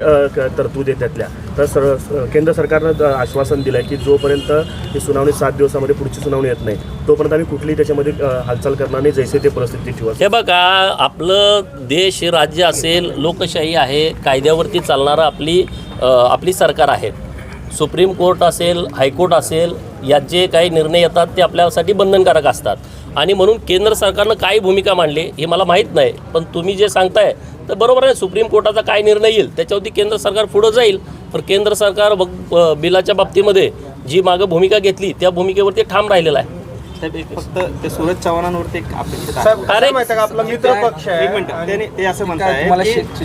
क- तरतूद आहे त्यातल्या. तर सर केंद्र सरकारनं द- आश्वासन दिलं आहे की जोपर्यंत ही सुनावणी सात दिवसामध्ये पुढची सुनावणी येत नाही तोपर्यंत आम्ही कुठलीही त्याच्यामध्ये हालचाल करणार नाही जैसे ते परिस्थिती ठेवा. हे बघा आपलं देश हे राज्य असेल लोकशाही आहे कायद्यावरती चालणारं आपली आपली सरकार आहे. सुप्रीम कोर्ट असेल हायकोर्ट असेल यात जे काही निर्णय येतात ते आपल्यासाठी बंधनकारक असतात. आणि म्हणून केंद्र सरकारनं काय भूमिका मांडली हे मला माहीत नाही पण तुम्ही जे सांगताय तर बरोबर आहे सुप्रीम कोर्टाचा काय निर्णय येईल त्याच्यावरती केंद्र सरकार पुढं जाईल. पण केंद्र सरकार बिलाच्या बाबतीमध्ये जी मागं भूमिका घेतली त्या भूमिकेवरती ठाम राहिलेला आहे. फक्त ते सूरज चव्हाणांवरती का? आपला मित्र पक्ष आहे त्याने ते असं की,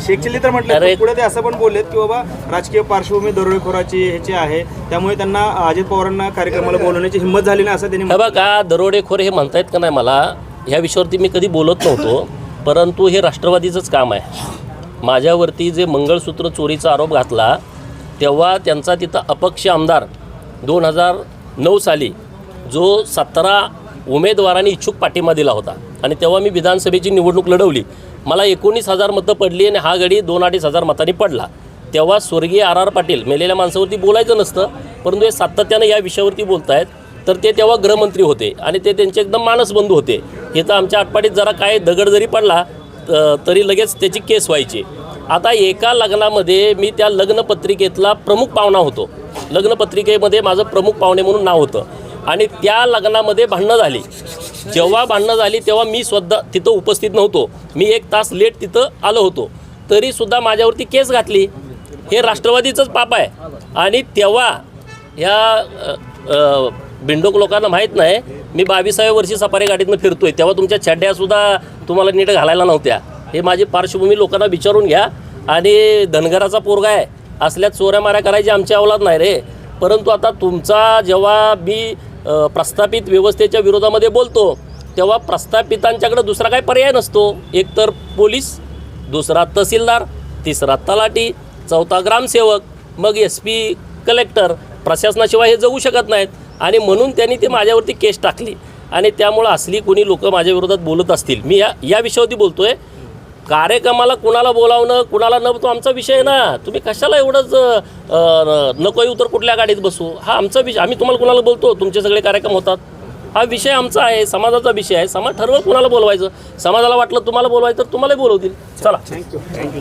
शेख- चिल्ली तर म्हटलं पुढे ते असं पण बोललेत की बाबा राजकीय पार्श्वभूमी दरोडेखोराची ह्याची आहे. त्यामुळे त्यांना अजित पवारांना कार्यक्रमाला बोलवण्याची हिंमत झाली नाही असं त्यांनी बघा दरोडेखोर हे म्हणतायत का नाही मला ह्या विषयावरती मी कधी बोलत नव्हतो. परंतु हे राष्ट्रवादीचंच काम आहे. माझ्यावरती जे मंगळसूत्र चोरीचा आरोप घातला तेव्हा त्यांचा तिथं अपक्ष आमदार दोन हजार नऊ साली जो सतरा उमेदवारांनी इच्छुक पाठिंबा दिला होता आणि तेव्हा मी विधानसभेची निवडणूक लढवली. मला एकोणीस हजार मतं पडली आणि हा गडी दोन अडीच हजार मतांनी पडला. तेव्हा स्वर्गीय आर आर पाटील मेलेल्या माणसावरती बोलायचं नसतं परंतु हे सातत्यानं या विषयावरती बोलत आहेत तर ते तेव्हा गृहमंत्री होते आणि ते त्यांचे एकदम मानसबंधू होते. हे तर आमच्या आटपाडीत जरा काय दगड जरी पडला तरी लगेच त्याची केस व्हायची. आता एका लग्नामध्ये मी त्या लग्नपत्रिकेतला प्रमुख पाहुणा होतो. लग्नपत्रिकेमध्ये माझं प्रमुख पाहुणे म्हणून नाव होतं. आणि त्या लग्नामध्ये भांडणं झाली. जेव्हा भांडणं झाली तेव्हा मी स्वतः तिथं उपस्थित नव्हतो. मी एक तास लेट तिथं आलो होतो. तरीसुद्धा माझ्यावरती केस घातली. हे राष्ट्रवादीचंच पाप आहे. आणि तेव्हा ह्या बिंडोक लोकांना माहीत नाही. मी बावीसाव्या वर्षी सफारी गाडीतनं फिरतोय. तेव्हा तुमच्या छड्ड्यासुद्धा तुम्हाला नीट घालायला नव्हत्या. हे माझी पार्श्वभूमी लोकांना विचारून घ्या. आणि धनगराचा पोरगा आहे. असल्यात चोऱ्या माऱ्या करायची आमची अवलाद नाही रे. परंतु आता तुमचा जेव्हा मी प्रस्थापित व्यवस्थेच्या विरोधामध्ये बोलतो तेव्हा प्रस्थापितांच्याकडे दुसरा काही पर्याय नसतो. एक तर पोलीस दुसरा तहसीलदार तिसरा तलाठी चौथा ग्रामसेवक मग एस पी कलेक्टर. प्रशासनाशिवाय हे जगू शकत नाहीत. आणि म्हणून त्यांनी ते माझ्यावरती केस टाकली. आणि त्यामुळं असली कोणी लोकं माझ्या विरोधात बोलत असतील. मी या या विषयावरती बोलतो आहे कार्यक्रमाला कुणाला बोलावणं कुणाला न तो आमचा विषय आहे ना. तुम्ही कशाला एवढंच नको येऊ तर कुठल्या गाडीत बसू? हा आमचा विषय आम्ही तुम्हाला कुणाला बोलतो? तुमचे सगळे कार्यक्रम होतात. हा विषय आमचा आहे समाजाचा विषय आहे. समाज ठरवत कुणाला बोलवायचं. समाजाला वाटलं तुम्हाला बोलवायचं तर तुम्हालाही बोलवतील. चला. Thank you thank you